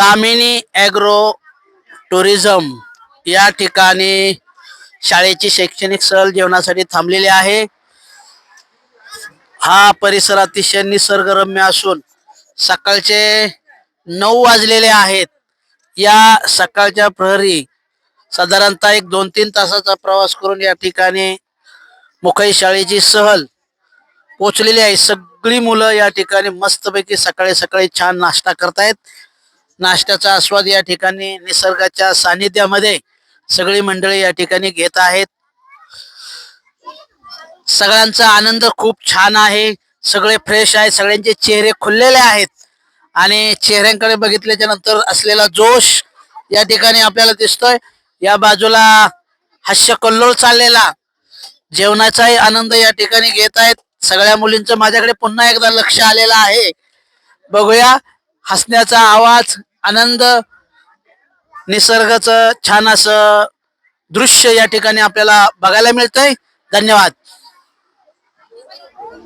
Tamhini agro tourism या ठिकाणी शाळेची शैक्षणिक सहल जेवणासाठी थांबलेली आहे. हा परिसर अतिशय निसर्गरम्य असून सकाळचे नऊ वाजलेले आहेत. या सकाळच्या प्रहरी साधारणतः एक दोन तीन तासाचा प्रवास करून या ठिकाणी मुखई शाळेची सहल पोचलेली आहे. सगळी मुलं या ठिकाणी मस्तपैकी सकाळी सकाळी छान नाश्ता करतायत. नाश्त्याचा आस्वाद या ठिकाणी निसर्गाच्या सानिध्यामध्ये सगळी मंडळी या ठिकाणी घेत आहेत. सगळ्यांचा आनंद खूप छान आहे. सगळे फ्रेश आहे सगळ्यांचे चेहरे खुललेले आहेत. आणि चेहऱ्यांकडे बघितल्याच्या नंतर असलेला जोश या ठिकाणी आपल्याला दिसतोय. या बाजूला हास्य कल्लोळ चाललेला जेवणाचाही आनंद या ठिकाणी घेत आहेत. सगळ्या मुलींचं माझ्याकडे पुन्हा एकदा लक्ष आलेलं आहे. बघूया हसण्याचा आवाज आनंद निसर्गाचं छान असं दृश्य या ठिकाणी आपल्याला बघायला मिळतंय. धन्यवाद.